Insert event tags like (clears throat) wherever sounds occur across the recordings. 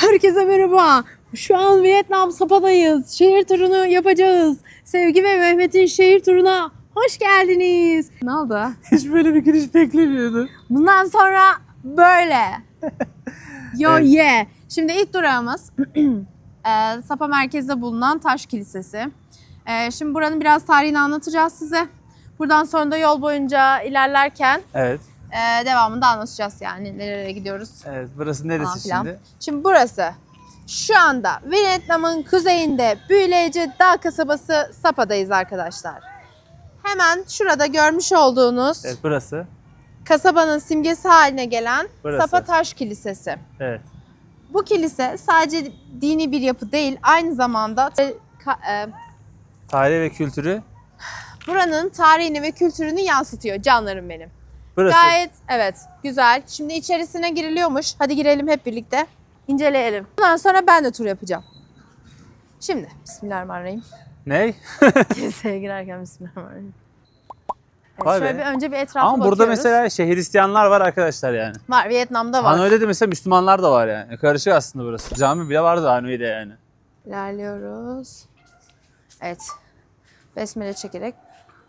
Herkese merhaba. Şu an Vietnam Sapa'dayız. Şehir turunu yapacağız. Sevgi ve Mehmet'in şehir turuna hoş geldiniz. Ne oldu? (laughs) Hiç böyle bir giriş beklemiyordum. Bundan sonra böyle. (laughs) Yo Evet. ye. Şimdi ilk durağımız eee, (clears throat) Sapa merkezde bulunan Taş Kilisesi. Eee, şimdi buranın biraz tarihini anlatacağız size. Buradan sonra da yol boyunca ilerlerken Evet. Eee, devamını da anlatacağız yani nereye gidiyoruz. Evet. Burası falan neresi filan. şimdi? Şimdi burası şu anda Vietnam'ın kuzeyinde büyüleyici dağ kasabası Sapa'dayız arkadaşlar. Hemen şurada görmüş olduğunuz Evet burası. kasabanın simgesi haline gelen Burası. Sapa Taş Kilisesi. Evet. Bu kilise sadece dini bir yapı değil, aynı zamanda ka- e, Tarih ve kültürü. buranın tarihini ve kültürünü yansıtıyor canlarım benim. Burası. Gayet evet güzel. Şimdi içerisine giriliyormuş. Hadi girelim hep birlikte. İnceleyelim. Bundan sonra ben de tur yapacağım. Şimdi Bismillahirrahmanirrahim. Ne? Kiliseye (laughs) girerken Bismillahirrahmanirrahim. Evet, Vay şöyle be. bir önce bir etrafa Ama burada bakıyoruz. mesela şey Hristiyanlar var arkadaşlar yani. Var Vietnam'da var. Hanoi'de de mesela Müslümanlar da var yani. Karışık aslında burası. Cami bile vardı Hanoi'de yani. İlerliyoruz. Evet. Besmele çekerek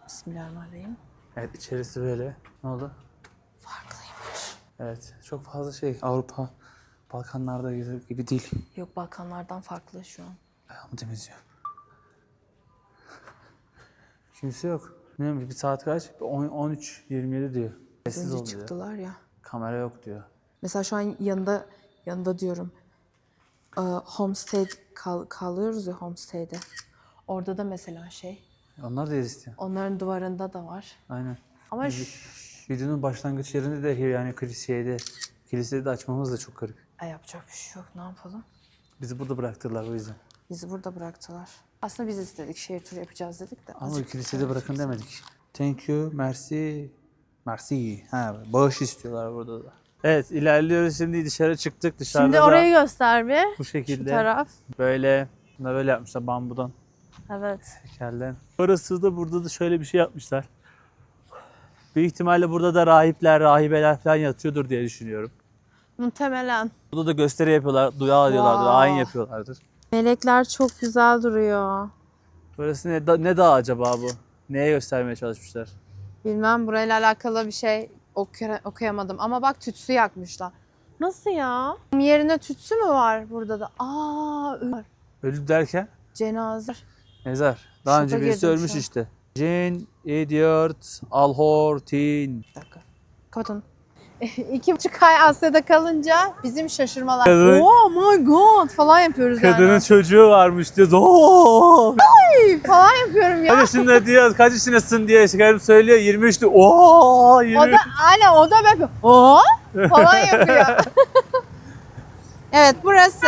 Bismillahirrahmanirrahim. Evet içerisi böyle. Ne oldu? Farklıymış. Evet. Çok fazla şey Avrupa, Balkanlarda gibi değil. Yok Balkanlardan farklı şu an. Ayağımı temizliyorum. (laughs) Kimse yok. Ne bir saat kaç? 10, 13, 27 diyor. Sessiz Önce ol diyor. çıktılar ya. Kamera yok diyor. Mesela şu an yanında yanında diyorum. Ee, homestay kal- kalıyoruz ya homestay'de. Orada da mesela şey. Onlar da Hristiyan. Onların duvarında da var. Aynen. Ama ş- Videonun başlangıç yerinde de yani kilisede, kilisede de açmamız da çok garip. Ay, yapacak bir şey yok. Ne yapalım? Bizi burada bıraktılar o yüzden. Bizi burada bıraktılar. Aslında biz istedik. Şehir turu yapacağız dedik de. Ama kilisede bırakın demedik. Thank you, merci, merci. Ha, bağış istiyorlar burada da. Evet ilerliyoruz şimdi dışarı çıktık dışarıda Şimdi da orayı göster bir. bu Şu şekilde taraf. böyle bunlar böyle yapmışlar bambudan Evet. tekerlen. Orası da burada da şöyle bir şey yapmışlar. Büyük ihtimalle burada da rahipler, rahibeler falan yatıyordur diye düşünüyorum. Muhtemelen. Burada da gösteri yapıyorlar, dua ediyorlardır, Wow. ayin yapıyorlardır. Melekler çok güzel duruyor. Burası ne, da- ne dağ acaba bu? Neye göstermeye çalışmışlar? Bilmem burayla alakalı bir şey okuya- okuyamadım. Ama bak tütsü yakmışlar. Nasıl ya? Yerine tütsü mü var burada da? Aa, ö- Ölüm derken? cenaze. Mezar. Daha Şoka önce birisi girdim ölmüş şu an. işte. Jin, idiot, alhortin. Bir dakika. Kapatın. (laughs) İki buçuk ay Asya'da kalınca bizim şaşırmalar. Kadın- Oh my god falan yapıyoruz Kadının yani. çocuğu varmış diyor. Oo! falan yapıyorum ya. Kaç yaşında diyor, kaç yaşındasın diye şekerim söylüyor. 23'tü. Oo! 23. O da aynen o da böyle o falan yapıyor. (laughs) evet burası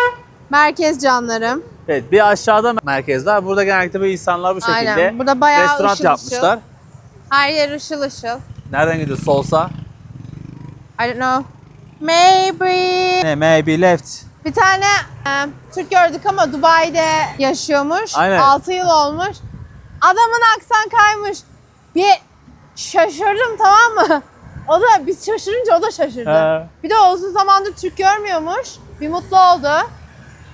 (laughs) merkez canlarım. Evet bir aşağıda merkez var. Burada genellikle böyle insanlar bu şekilde Aynen. Burada bayağı restoran ışıl yapmışlar. ışıl. Her yer ışıl ışıl. Nereden gidiyor? Solsa. I don't know. Maybe. Ne? Maybe left. Bir tane e, Türk gördük ama Dubai'de yaşıyormuş. Aynen. 6 yıl olmuş. Adamın aksan kaymış. Bir şaşırdım tamam mı? O da biz şaşırınca o da şaşırdı. He. Bir de o uzun zamandır Türk görmüyormuş. Bir mutlu oldu.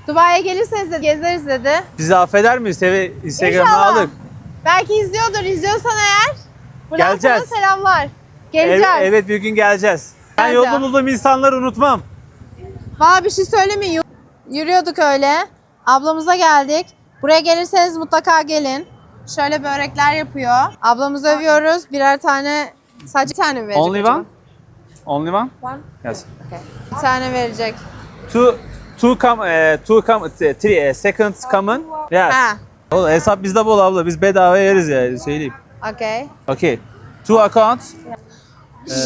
Dubai'ye gelirseniz de gezeriz dedi. Bizi affeder miyiz? Seni Instagram'a İnşallah. aldık. Belki izliyordur. İzliyorsan eğer. Buradan Geleceğiz. sana selamlar. Evet, Geleceğiz. evet bir gün geleceğiz. Ben Geleceğim. yolda bulduğum insanları unutmam. Valla bir şey söylemeyeyim. Yürüyorduk öyle. Ablamıza geldik. Buraya gelirseniz mutlaka gelin. Şöyle börekler yapıyor. Ablamızı övüyoruz. Birer tane sadece bir tane mi verecek Only acaba? one? Only one? One. Yes. Okay. Bir tane verecek. Two, two come, eh, two come, t- three, eh, second common. Yes. Ha. Oğlum hesap bizde bol abla. Biz bedava yeriz ya söyleyeyim. Okay. Okay. Two account.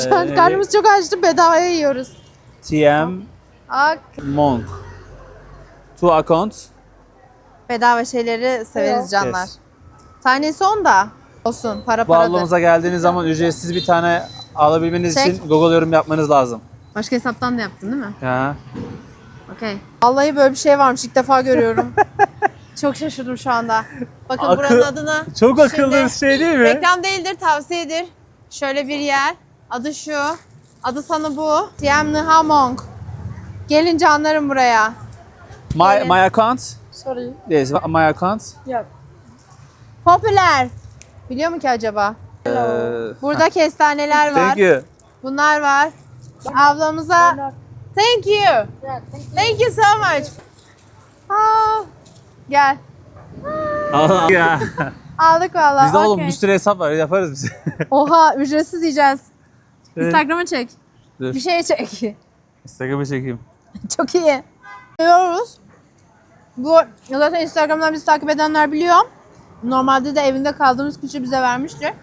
Şu an Ee, karnımız çok açtı. Bedavaya yiyoruz. TM Ak. Monk. Two account. Bedava şeyleri severiz canlar. Yes. Tanesi 10 da. Olsun. Para Bu paradır. ablamıza geldiğiniz zaman ücretsiz bir tane alabilmeniz Çek. için Google yorum yapmanız lazım. Başka hesaptan da yaptın değil mi? Ya. Okey. Vallahi böyle bir şey varmış. İlk defa görüyorum. (laughs) Çok şaşırdım şu anda. Bakın Akıl- buranın adını. Çok akıllı bir şey değil mi? Reklam değildir, tavsiyedir. Şöyle bir yer. Adı şu. Adı sana bu. Tiem Nha Mong. Gelin canlarım buraya. My, my account. Sorry. Yes, my account. Yeah. Popüler. Biliyor mu ki acaba? Ee, Burada kestaneler var. Thank you. Bunlar var. Ablamıza thank you. Yeah, thank you. Thank you so much. Aa, gel. ya. Aldık valla. Bizde oğlum bir sürü hesap var yaparız biz. (laughs) Oha ücretsiz yiyeceğiz. Evet. Instagram'a çek. Dur. Bir şey çek. Instagram'a çekeyim. (laughs) Çok iyi. Seviyoruz. Bu zaten Instagram'dan bizi takip edenler biliyor. Normalde de evinde kaldığımız kişi bize vermişti.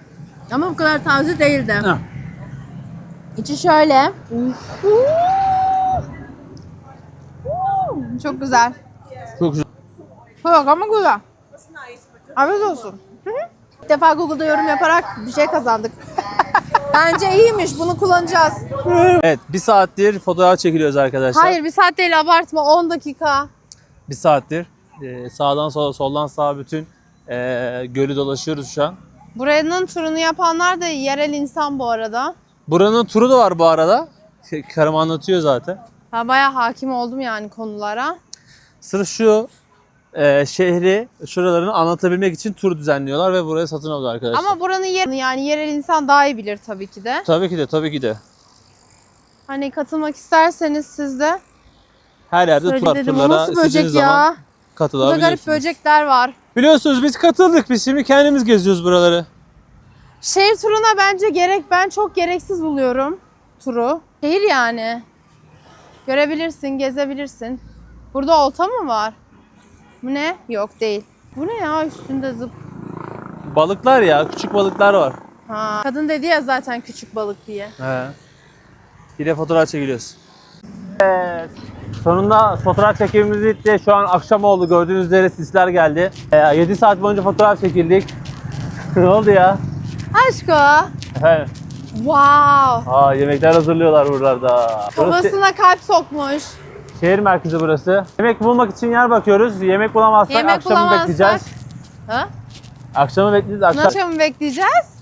Ama bu kadar taze değildi. Heh. İçi şöyle. Çok güzel. Çok güzel. Ama güzel. Afiyet olsun. Hı hı. İlk defa Google'da yorum yaparak bir şey kazandık. (laughs) Bence iyiymiş. Bunu kullanacağız. Evet bir saattir fotoğraf çekiliyoruz arkadaşlar. Hayır bir saat değil abartma. 10 dakika. Bir saattir. Ee, sağdan sola soldan sağa bütün ee, gölü dolaşıyoruz şu an. Buranın turunu yapanlar da yerel insan bu arada. Buranın turu da var bu arada. Karım anlatıyor zaten. Ben bayağı hakim oldum yani konulara. Sırf şu ee, şehri, şuralarını anlatabilmek için tur düzenliyorlar ve buraya satın alıyor arkadaşlar. Ama buranın yer yani yerel insan daha iyi bilir tabii ki de. Tabii ki de tabii ki de. Hani katılmak isterseniz siz de Her yerde tur o turlara istediğiniz böcek zaman ya? Burada garip böcekler var. Biliyorsunuz biz katıldık. Biz şimdi kendimiz geziyoruz buraları. Şehir turuna bence gerek ben çok gereksiz buluyorum turu. Şehir yani. Görebilirsin, gezebilirsin. Burada olta mı var? Bu ne? Yok değil. Bu ne ya üstünde zıp. Balıklar ya, küçük balıklar var. Ha. Kadın dedi ya zaten küçük balık diye. He. Yine fotoğraf çekiliyoruz. Evet. Sonunda fotoğraf çekimimiz bitti. Şu an akşam oldu. Gördüğünüz üzere sisler geldi. 7 saat boyunca fotoğraf çekildik. (laughs) ne oldu ya? Aşko. Efendim? Wow. Aa, yemekler hazırlıyorlar buralarda. Burası Babasına kalp sokmuş. şehir merkezi burası. Yemek bulmak için yer bakıyoruz. Yemek bulamazsak Yemek akşamı bulamazsak- bekleyeceğiz. Ha? Akşamı bekleyeceğiz. Akşam... Nasıl mı bekleyeceğiz?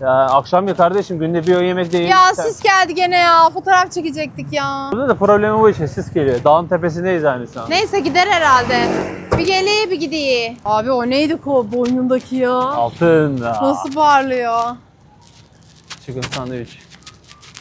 Ya, akşam ya kardeşim günde bir öğün yemek değil. Ya sis geldi gene ya. Fotoğraf çekecektik ya. Burada da problemi bu işte sis geliyor. Dağın tepesindeyiz yani şu an. Neyse gider herhalde. Bir geliyor bir gidiyor. Abi o neydi ko boynundaki ya? Altın. Nasıl parlıyor? Chicken sandwich.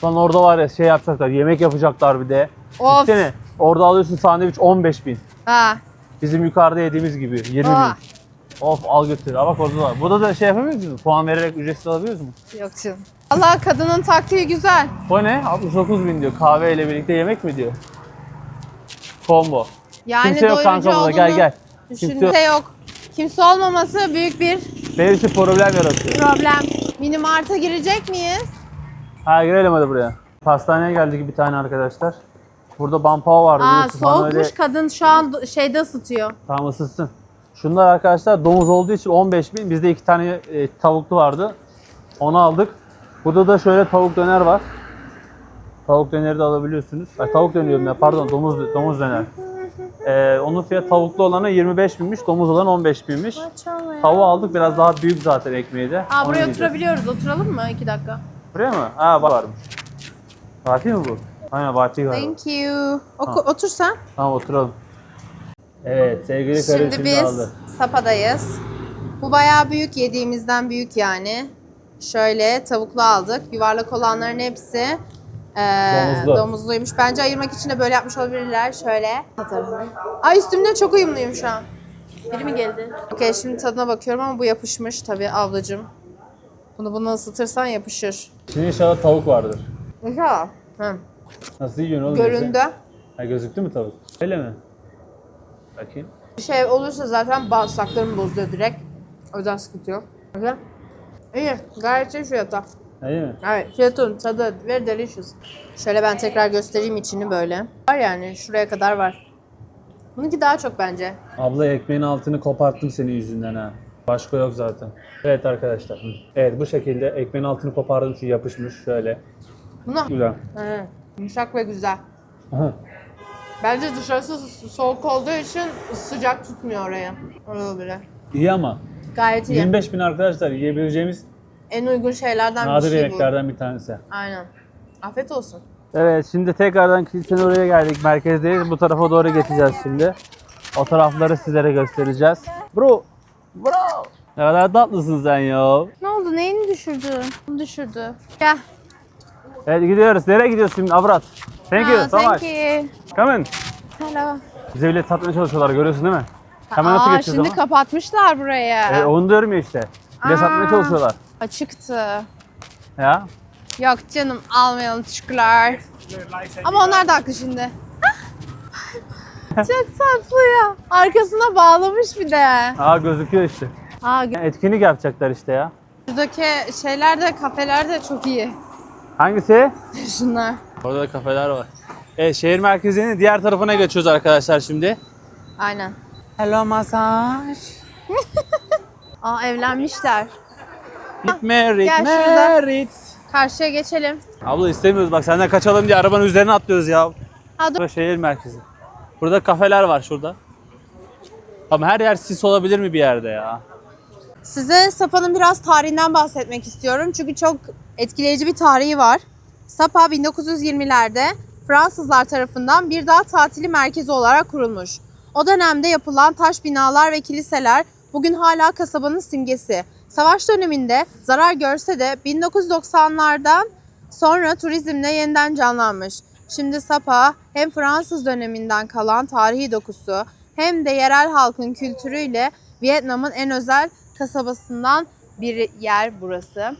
Lan orada var ya şey yapacaklar, yemek yapacaklar bir de. Of. Düşünsene, orada alıyorsun sandviç 15 bin. Ha. Bizim yukarıda yediğimiz gibi 20 Aa. bin. Of al götür. Ha bak orada var. Burada da şey yapamıyor musun? Puan vererek ücretsiz alabiliyoruz mu? Yok canım. Allah kadının taktiği güzel. O ne? 69 bin diyor. Kahve ile birlikte yemek mi diyor? Combo. Yani Kimse yok doyurucu kanka burada. Gel olduğunu gel. Kimse yok. Kimse yok. Kimse olmaması büyük bir Benim için problem yaratıyor. problem. Mini Mart'a girecek miyiz? Ha girelim hadi buraya. Pastaneye geldik bir tane arkadaşlar. Burada bampao vardı. Aa. Bana soğukmuş öyle- kadın şu an do- şeyde ısıtıyor. Tamam ısıtsın. Şunlar arkadaşlar domuz olduğu için 15 bin. Bizde iki tane e, tavuklu vardı. Onu aldık. Burada da şöyle tavuk döner var. Tavuk döneri de alabiliyorsunuz. Ay, tavuk dönüyorum ya pardon domuz domuz döner. Ee, onun fiyatı tavuklu olana 25 binmiş, domuz olan 15 binmiş. Tavuğu aldık biraz daha büyük zaten ekmeği de. Aa Onu buraya yiyeceğiz. oturabiliyoruz. Oturalım mı? iki dakika. Buraya mı? Ha varmış. Fatih mi bu? Aynen Fatih galiba. Thank you. Oku, otur sen. Tamam oturalım. Evet sevgili karım Şimdi şimdi biz aldı. Sapa'dayız. Bu bayağı büyük. Yediğimizden büyük yani. Şöyle tavuklu aldık. Yuvarlak olanların hepsi eee, Domuzlu. domuzluymuş. Bence ayırmak için de böyle yapmış olabilirler. Şöyle. Ay üstümde çok uyumluyum şu an. Biri mi geldi? Okey şimdi tadına bakıyorum ama bu yapışmış tabii ablacığım. Bunu bunu ısıtırsan yapışır. Şimdi inşallah tavuk vardır. Güzel. Hı. Nasıl yiyorsun oğlum? Göründü. Ha gözüktü mü tavuk? Öyle mi? Bakayım. Bir şey olursa zaten bağırsaklarımı bozuyor direkt. O yüzden sıkıntı yok. Güzel. İyi. Gayet iyi fiyata. İyi mi? Evet. Fiyatın tadı very delicious. Şöyle ben tekrar göstereyim içini böyle. Var yani şuraya kadar var. Bununki daha çok bence. Abla ekmeğin altını koparttım senin yüzünden ha. Başka yok zaten. Evet arkadaşlar. Evet bu şekilde ekmeğin altını kopardım çünkü yapışmış şöyle. Bunu. Güzel. Hı. Yumuşak ve güzel. Aha. Bence dışarısı soğuk olduğu için sıcak tutmuyor oraya. Öyle olabilir. İyi ama Gayet iyi. 25 bin arkadaşlar yiyebileceğimiz En uygun şeylerden bir nadir şey bu. yemeklerden bir tanesi. Aynen. Afiyet olsun. Evet şimdi tekrardan kilisenin oraya geldik. Merkezdeyiz. Bu tarafa doğru geçeceğiz şimdi. O tarafları sizlere göstereceğiz. Bro! Bro! Ne kadar tatlısın sen ya. Ne oldu? Neyini düşürdü? Bunu düşürdü. Gel. Evet gidiyoruz. Nereye gidiyoruz şimdi Avrat? Thank you Ha, so thank you. Come in. Hello. Bize bile satmaya çalışıyorlar görüyorsun değil mi? Hemen nasıl geçeceğiz şimdi ama? kapatmışlar burayı. E, onu diyorum ya işte. Bile Aa. satmaya çalışıyorlar. Açıktı. Ya. Yok canım almayalım teşekkürler. Ama onlar da haklı şimdi. (laughs) Çok tatlı ya. Arkasına bağlamış bir de. Aa gözüküyor işte. Aa, gö- Etkinlik yapacaklar işte ya. buradaki şeyler de kafeler de çok iyi. Hangisi? (laughs) Şunlar. Orada da kafeler var. Evet şehir merkezinin diğer tarafına geçiyoruz arkadaşlar şimdi. Aynen. Hello masaj. (laughs) Aa evlenmişler. Get married, Gel şurada. married. Karşıya geçelim. Abla istemiyoruz bak senden kaçalım diye arabanın üzerine atlıyoruz ya. Ha dur. Burası şehir merkezi. Burada kafeler var şurada. Ama her yer sis olabilir mi bir yerde ya? Size Sapa'nın biraz tarihinden bahsetmek istiyorum. Çünkü çok etkileyici bir tarihi var. Sapa 1920'lerde Fransızlar tarafından bir dağ tatili merkezi olarak kurulmuş. O dönemde yapılan taş binalar ve kiliseler bugün hala kasabanın simgesi. Savaş döneminde zarar görse de 1990'lardan sonra turizmle yeniden canlanmış. Şimdi Sapa hem Fransız döneminden kalan tarihi dokusu hem de yerel halkın kültürüyle Vietnam'ın en özel kasabasından bir yer burası.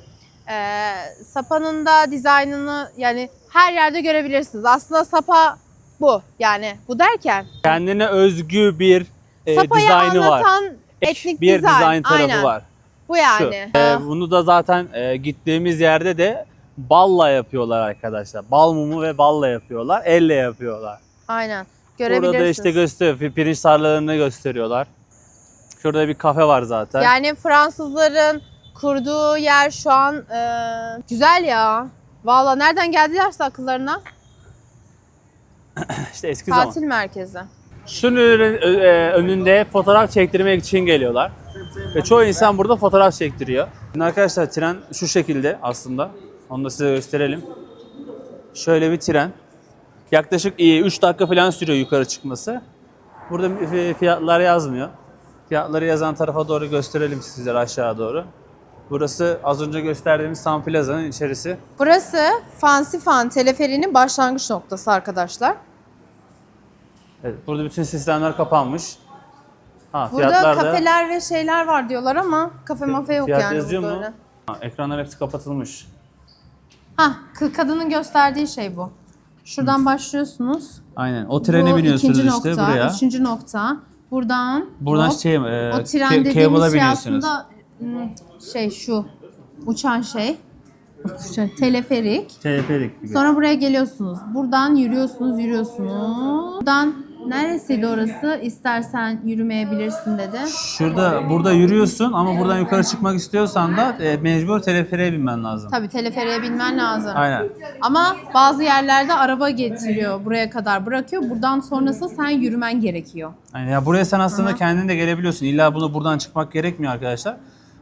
Ee, Sapa'nın da dizaynını yani her yerde görebilirsiniz. Aslında Sapa bu yani bu derken Kendine özgü bir e, Sapa'yı dizaynı var. anlatan etnik bir dizayn. dizayn tarafı Aynen. var. Bu Şu. yani. E, bunu da zaten e, gittiğimiz yerde de balla yapıyorlar arkadaşlar. Bal mumu ve balla yapıyorlar. Elle yapıyorlar. Aynen. Görebilirsiniz. Burada işte gösteriyor. Pirinç tarlalarını gösteriyorlar. Şurada bir kafe var zaten. Yani Fransızların kurduğu yer şu an e, güzel ya. Valla nereden geldilerse akıllarına (clears throat) işte eski zaman. tatil merkezi. Şunun e, önünde fotoğraf çektirmek için geliyorlar. Ve çoğu insan burada fotoğraf çektiriyor. Şimdi arkadaşlar tren şu şekilde aslında. Onu da size gösterelim. Şöyle bir tren. Yaklaşık 3 dakika falan sürüyor yukarı çıkması. Burada fi- fiyatlar yazmıyor. Fiyatları yazan tarafa doğru gösterelim sizlere aşağı doğru. Burası az önce gösterdiğimiz Sun Plaza'nın içerisi. Burası Fancy Fan teleferinin başlangıç noktası arkadaşlar. Evet, burada bütün sistemler kapanmış. Ha, Burada kafeler ve şeyler var diyorlar ama kafe mafe yok Fiyat yani yazıyor burada mu? öyle. Ha, ekranlar hepsi kapatılmış. Hah, kı- kadının gösterdiği şey bu. Şuradan başlıyorsunuz. Aynen. O trene bu biniyorsunuz ikinci işte nokta, buraya. Üçüncü nokta. Buradan Buradan hop, şey e, o ke- tren cable'a dediğimiz şey biniyorsunuz. aslında hmm, şey şu uçan şey. (laughs) Şöyle, teleferik. Teleferik gibi. Sonra buraya geliyorsunuz. Buradan yürüyorsunuz, yürüyorsunuz. Buradan neresiydi orası? İstersen yürümeyebilirsin dedi. Şurada burada yürüyorsun ama buradan yukarı çıkmak istiyorsan da e, mecbur teleferiğe binmen lazım. Tabii teleferiğe binmen lazım. Aynen. Ama bazı yerlerde araba getiriyor. Buraya kadar bırakıyor. Buradan sonrası sen yürümen gerekiyor. Aynen. Ya buraya sen aslında kendin de gelebiliyorsun. İlla bunu buradan çıkmak gerekmiyor arkadaşlar.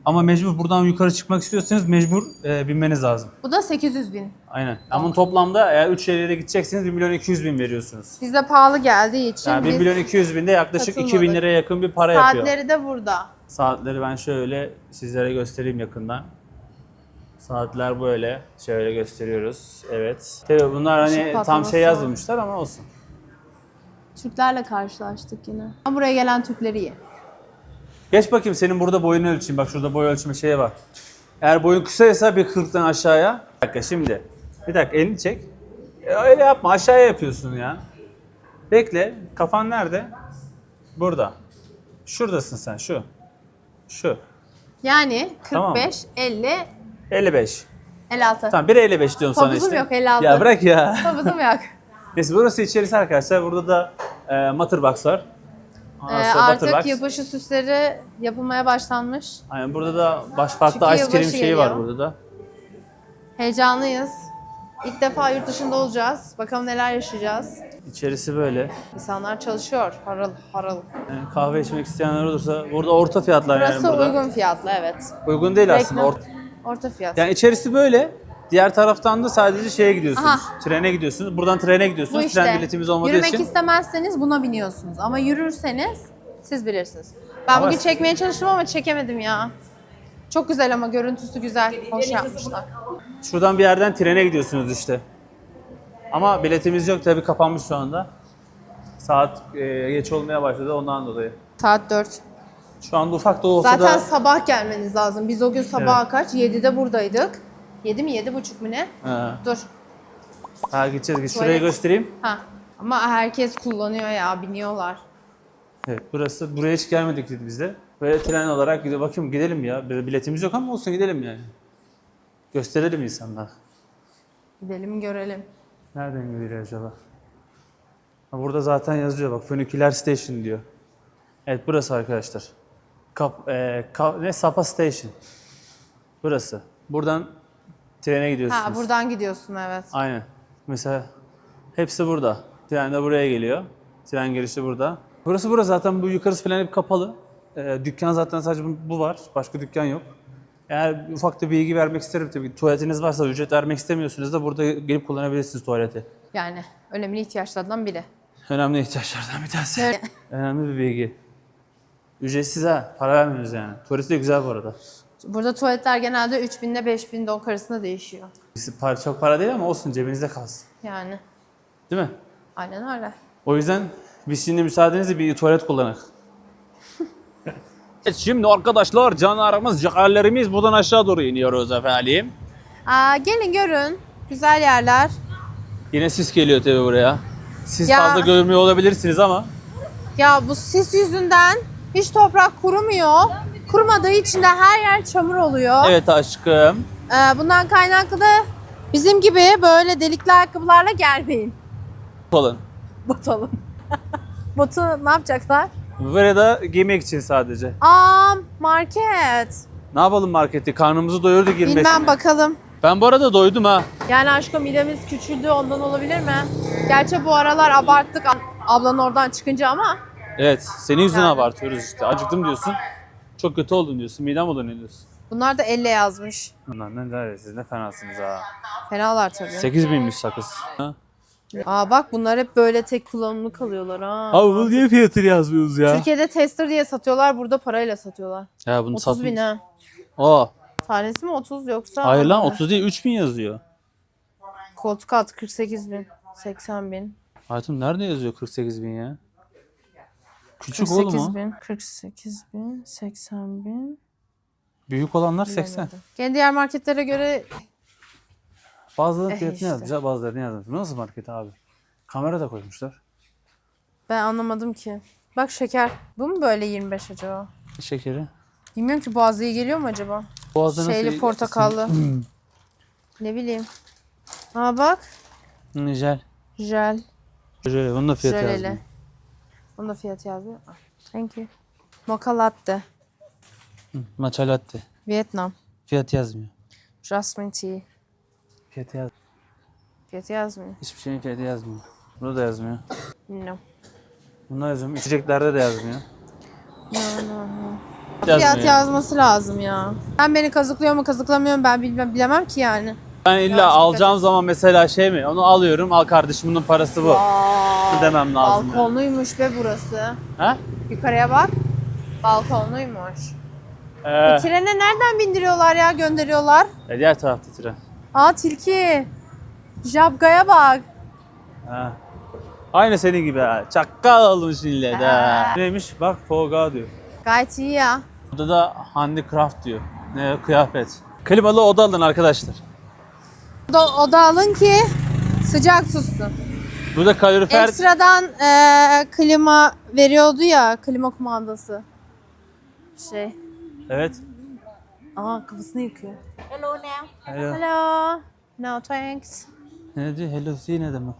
Ama mecbur buradan yukarı çıkmak istiyorsanız mecbur e, binmeniz lazım. Bu da 800 bin. Aynen. Ama toplamda eğer 3 yere gidecekseniz 1 milyon 200 bin veriyorsunuz. Bize pahalı geldiği için Yani 1 biz milyon 200 binde yaklaşık 2000 katılmadık. liraya yakın bir para yapıyor. saatleri de burada. Saatleri ben şöyle sizlere göstereyim yakından. Saatler böyle. Şöyle gösteriyoruz. Evet. Tabii bunlar hani Işık tam patlaması şey var. yazmamışlar ama olsun. Türklerle karşılaştık yine. Ama buraya gelen Türkleri iyi. Geç bakayım senin burada boyunu ölçeyim. Bak şurada boy ölçme şeye bak. Eğer boyun kısaysa bir 40'tan aşağıya. Bir dakika şimdi. Bir dakika elini çek. E, öyle yapma aşağıya yapıyorsun ya. Bekle. Kafan nerede? Burada. Şuradasın sen şu. Şu. Yani Tamam. 45, 50, 55. 56. Tamam 1.55 diyorum sana Topuzum işte. yok, 56. Ya bırak ya. Topuzum yok. (laughs) Neyse burası içerisi arkadaşlar. Burada da e, Mutterbox var. Ondan Ee, artık Butterbox. yılbaşı süsleri yapılmaya başlanmış. Aynen burada da baş farklı Çünkü ice cream yılbaşı şeyi var geliyor. burada da. Heyecanlıyız. İlk defa yurt dışında olacağız. Bakalım neler yaşayacağız. İçerisi böyle. İnsanlar çalışıyor. Harıl harıl. Yani kahve içmek isteyenler olursa burada orta fiyatlar Burası yani burada. uygun fiyatlı evet. Uygun değil aslında. Reklam. Or- Orta fiyat. yani içerisi böyle. Diğer taraftan da sadece şeye gidiyorsunuz. Aha. Trene gidiyorsunuz. Buradan trene Bu gidiyorsunuz. işte. Tren biletimiz olmadığı Yürümek için. istemezseniz buna biniyorsunuz. Ama yürürseniz siz bilirsiniz. Ben Ama- bugün çekmeye çalıştım ama çekemedim ya. Çok güzel ama görüntüsü güzel. Hoş yapmışlar. Şuradan bir yerden trene gidiyorsunuz işte. Ama biletimiz yok tabii kapanmış şu anda. Saat e, geç olmaya başladı ondan dolayı. Saat 4. Şu anda ufak da olsa Zaten da sabah gelmeniz lazım. Biz o gün sabah kaç? 7'de buradaydık. 7 mi 7.30 mu ne? He. Dur. Ha, gideceğiz. gideceğiz. Şurayı Tuvalet. göstereyim. Ha. Ama herkes kullanıyor ya, biniyorlar. Evet burası. Buraya hiç gelmedik dedi bizde. Böyle tren olarak gidip bakayım gidelim ya. Bir Biletimiz yok ama olsun gidelim yani. Gösterelim insanlar. Gidelim görelim. Nereden geliyor acaba? Ha, burada zaten yazıyor bak Funicular Station diyor. Evet burası arkadaşlar. Kap, e, Ka- ne Sapa Station. Burası. Buradan trene gidiyorsunuz. Ha buradan gidiyorsun evet. Aynen. Mesela hepsi burada. Tren de buraya geliyor. Tren girişi burada. Burası burası zaten bu yukarısı falan hep kapalı. Ee, dükkan zaten sadece bu- var. Başka dükkan yok. Eğer ufak da bilgi vermek isterim tabii. Tuvaletiniz varsa ücret vermek istemiyorsunuz da burada gelip kullanabilirsiniz tuvaleti. Yani önemli ihtiyaçlardan biri. Önemli ihtiyaçlardan bir tanesi. Önemli bir bilgi. Ücretsiz ha. Para vermiyoruz yani. Tuvaleti de güzel bu arada. Burada tuvaletler genelde 3000 ile 5000 dolar arasında değişiyor. Para, çok para değil ama olsun cebinizde kalsın. Yani Değil mi? aynen öyle. O yüzden biz şimdi müsaadenizle bir tuvalet kullanak. evet, şimdi arkadaşlar canlarımız, ciğerlerimiz buradan aşağı doğru iniyoruz efendim. Aa, gelin görün. Güzel yerler. Yine sis geliyor tabii buraya. Siz Ya. fazla görmüyor olabilirsiniz ama Ya bu sis yüzünden hiç toprak kurumuyor. Kurumadığı için de her yer çamur oluyor. evet aşkım. Ee, bundan kaynaklı da bizim gibi böyle delikli ayakkabılarla gelmeyin. Olun. Batalım. (laughs) Botu ne yapacaklar? Burada giymek için sadece. Aa market. Ne yapalım markette? Karnımızı doyurdu 25. Bilmem bakalım. Ben bu arada doydum ha. Yani aşkım midemiz küçüldü ondan olabilir mi? Gerçi bu aralar abarttık ablan oradan çıkınca ama Evet, senin yüzünden Yani. abartıyoruz işte. Acıktım diyorsun. Çok kötü oldun diyorsun. Midem bulanıyor diyorsun. bunlar da elle yazmış. Bunlar ne der siz ne fenasınız ha. Fenalar tabii. 8 binmiş sakız. Ha? Aa bak bunlar hep böyle tek kullanımlı kalıyorlar ha. Abi bu niye fiyatını yazmıyoruz ya? Türkiye'de tester diye satıyorlar burada parayla satıyorlar. Ya bunu 30 bin ha. Aa, Tanesi mi 30 yoksa? hayır lan 30 değil 3000 yazıyor. Koltuk altı 48 bin. 80 bin. Hayatım nerede yazıyor 48 bin ya? Küçük oğlum 48 o. bin. 48 bin. 80 bin. Büyük olanlar 80. Bilemedim. Gene diğer marketlere göre Bazılarının Eh fiyatını işte. yazmışlar bazılarını yazmış. Nasıl market abi? Kamera da koymuşlar. ben anlamadım ki. Bak şeker. Bu mu böyle 25 acaba? Şekeri. Bilmiyorum ki boğazı iyi geliyor mu acaba? Boğazda nasıl- Şeyli portakallı. ne bileyim. Aa bak. Hı, Jel. Jel. Jel. Bunun da fiyatı Jöleli. yazmıyor. Onun da fiyatı yazıyor. Ah, Thank you. Mocha latte. Hı, Matcha latte. Vietnam. Fiyat yazmıyor. Jasmine tea. Fiyatı yaz. Fiyatı yazmıyor. Hiçbir şeyin fiyatı yazmıyor. Burada da yazmıyor. No. Bunlar yazmıyor. İçeceklerde de yazmıyor. No, no, no. Yazmıyor. Fiyat yazması lazım ya. Ben beni kazıklıyor mu kazıklamıyor mu ben bilmem, bilemem ki yani. Ben illa alacağım zaman mesela şey mi? Onu alıyorum. Al kardeşim bunun parası bu. Aa, demem lazım Balkonluymuş be burası. Ha? Yukarıya bak. Balkonluymuş. Ee, Trene nereden bindiriyorlar ya gönderiyorlar? e, diğer tarafta tren. Aa tilki. Jabgaya bak. Ha. Aynı senin gibi ha. Çakkal olmuş millet ha. Neymiş? Bak Poga diyor. Gayet iyi ya. Burada da handicraft diyor. Ne kıyafet. Klimalı oda alın arkadaşlar. Oda, oda alın ki sıcak tutsun. Burada kalorifer Ekstradan eee, klima veriyordu ya klima kumandası. Şey. Evet. Aa kafasını yıkıyor. Hello. Hello. No thanks. Ne diyor? Hello see ne demek?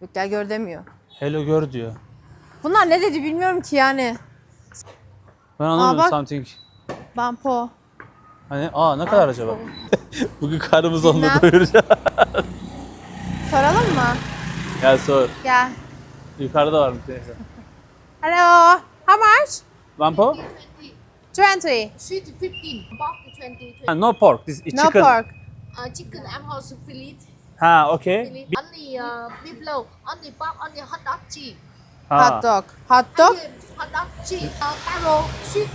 Yok gel gör demiyor. Hello gör diyor. Bunlar ne dedi bilmiyorum ki yani. Ben anlamıyorum bak. something. Bampo. Hani aa ne kadar acaba? (laughs) Bugün karnımızı onunla Bilmem. doyuracağız. (laughs) Soralım mı? Gel sor. Gel. Yukarıda var mı teyze? Hello. How much? Lampo? 20. Sweet 15, pork 20. Ha, no pork. This is No chicken. pork. uh, chicken em house fillet, Ha okey. fillet. Only uh, beef loaf, only pork, only hot dog cheese. Ha. Hot dog. Hot dog. Only hot dog cheese. Uh, taro, sweet,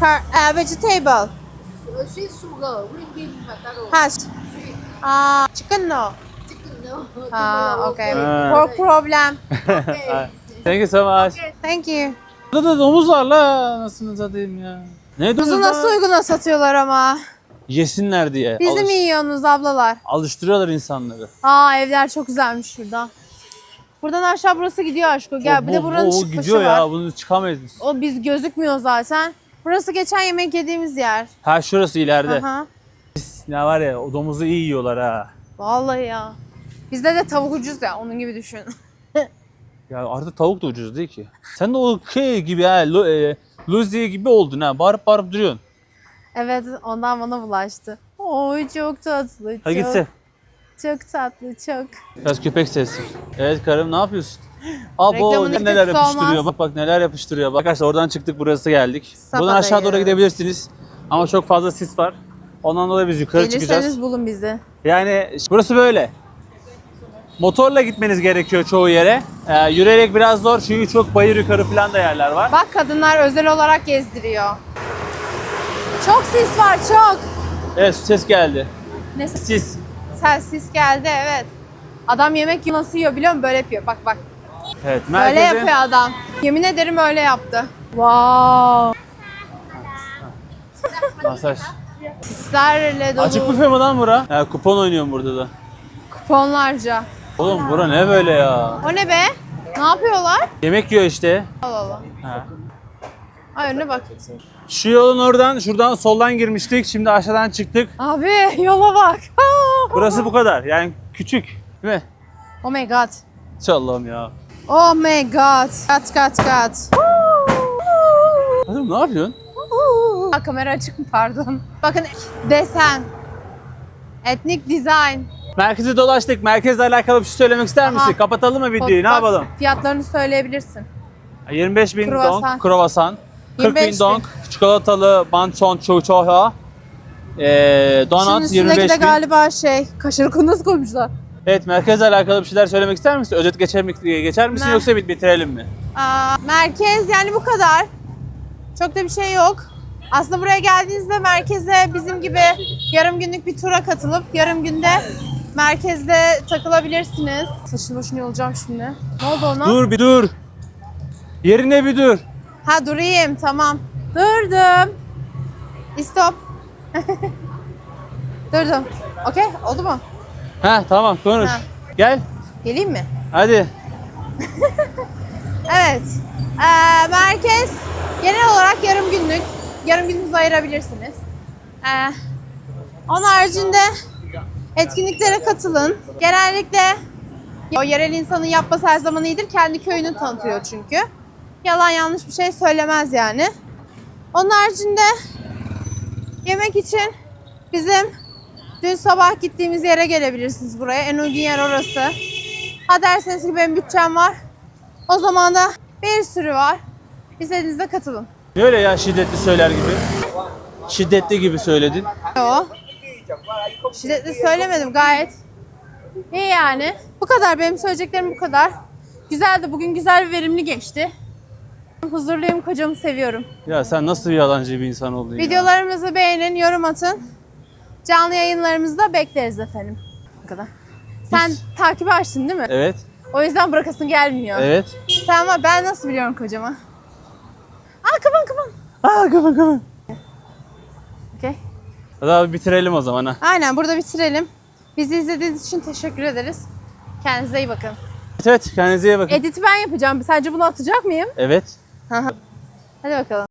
Car eh, vegetable. Uh, sweet sugar, green bean và taro. Ha. Sweet Aa, chicken no. chicken no. Ha, okay. Ha. Pork problem. Okay. Thank you so much. Thank you. Burada da domuz var la. Nasıl satayım ya. Ne Kuzu domuzu nasıl uyguna satıyorlar ama. Yesinler diye. Bizi Alış- mi yiyorsunuz ablalar? Alıştırıyorlar insanları. Aa evler çok güzelmiş şurada. Buradan aşağı burası gidiyor aşko. Gel bir de buranın o, o çıkışı gidiyor var. ya. Bunu çıkamayız biz. O biz gözükmüyor zaten. Burası geçen yemek yediğimiz yer. Ha şurası ileride. Aha. Ne var ya o domuzu iyi yiyorlar ha. Vallahi ya. Bizde de tavuk ucuz ya onun gibi düşün. (laughs) Ya artık tavuk da ucuz değil ki. Sen de o şey gibi ha, Lu, e, Luzi gibi oldun ha. Bağırıp bağırıp duruyorsun. evet ondan bana bulaştı. Oy çok tatlı. Hadi çok, gitse. Çok tatlı çok. Biraz köpek sesi. Evet karım ne yapıyorsun? Abo Reklamın neler yapıştırıyor. olmaz. Bak bak neler yapıştırıyor. Bak arkadaşlar oradan çıktık burası geldik. Buradan aşağı doğru Sapa'dayız. gidebilirsiniz. Ama çok fazla sis var. Ondan dolayı biz yukarı Gelirseniz çıkacağız. bulun bizi. Yani burası böyle. Motorla gitmeniz gerekiyor çoğu yere. Ee, yürüyerek biraz zor çünkü çok bayır yukarı falan da yerler var. Bak kadınlar özel olarak gezdiriyor. Çok sis var çok. Evet ses geldi. Ne Sis. Sen sis geldi evet. Adam yemek nasıl yiyor biliyor musun? Böyle yapıyor. Bak bak. Evet Böyle merkeze. yapıyor adam. Yemin ederim öyle yaptı. Wow. Masaj. Sislerle dolu. Açık büfe mi lan bura? He, kupon oynuyorum burada da. Kuponlarca. Oğlum bura ne böyle ya? O ne be? Ne yapıyorlar? Yemek yiyor işte. Allah Allah. He. Ay önüne bak. Şu yolun oradan, şuradan soldan girmiştik. Şimdi aşağıdan çıktık. Abi yola bak. Burası bu kadar. Yani küçük. Değil mi? oh my god. Allah'ım ya. Oh my god. Kat kat kat. Oğlum ne yapıyorsun? Aa, kamera açık mı pardon. Bakın desen. Etnik design. Merkezi dolaştık. Merkezle alakalı bir şey söylemek ister misin? Aha. Kapatalım mı videoyu? Ne Bak, yapalım? Fiyatlarını söyleyebilirsin. 25 bin Kruvasan. dong, kruvasan. 40 25 bin bin. dong, çikolatalı bançon çoğuçoğa. Ee, donut Şunun üstündeki 25 de bin. galiba şey, kaşarı kunduz koymuşlar. Evet merkezle alakalı bir şeyler söylemek ister misin? Özet geçer, mi- geçer misin Mer- yoksa bit bitirelim mi? Aa, merkez yani bu kadar. Çok da bir şey yok. Aslında buraya geldiğinizde merkeze bizim gibi yarım günlük bir tura katılıp yarım günde merkezde takılabilirsiniz. Saçını başını yolacağım şimdi. Ne oldu ona? Dur bir dur. Yerine bir dur. Ha durayım tamam. Durdum. Stop. (laughs) Durdum. Okey oldu mu? Ha tamam konuş. Ha. Gel. Geleyim mi? Hadi. (laughs) Evet. Ee, merkez genel olarak yarım günlük. Yarım gününüzü ayırabilirsiniz. Ee, onun haricinde etkinliklere katılın. Genellikle o yerel insanın yapması her zaman iyidir. Kendi köyünü tanıtıyor çünkü. Yalan yanlış bir şey söylemez yani. Onun haricinde yemek için bizim dün sabah gittiğimiz yere gelebilirsiniz buraya. En uygun yer orası. Ha derseniz ki benim bütçem var. O zaman da bir sürü var. İstediğinizde katılın. Ne öyle ya şiddetli söyler gibi? Şiddetli gibi söyledin. O. Şiddetli söylemedim gayet. İyi yani. Bu kadar benim söyleyeceklerim bu kadar. Güzeldi. Bugün güzel ve verimli geçti. Huzurluyum. Kocamı seviyorum. Ya sen nasıl bir yalancı bir insan oldun ya? Videolarımızı beğenin, yorum atın. Canlı yayınlarımızı da bekleriz efendim. Bu kadar. Sen takibi açtın değil mi? Evet. O yüzden bırakasın gelmiyor. Evet. Sen var ben nasıl biliyorum kocama? Aa kapan kapan. Aa kapan kapan. Okey. Hadi abi bitirelim o zaman ha. Aynen burada bitirelim. Bizi izlediğiniz için teşekkür ederiz. Kendinize iyi bakın. Evet, evet kendinize iyi bakın. Edit'i ben yapacağım. Sence bunu atacak mıyım? Evet. Hadi bakalım.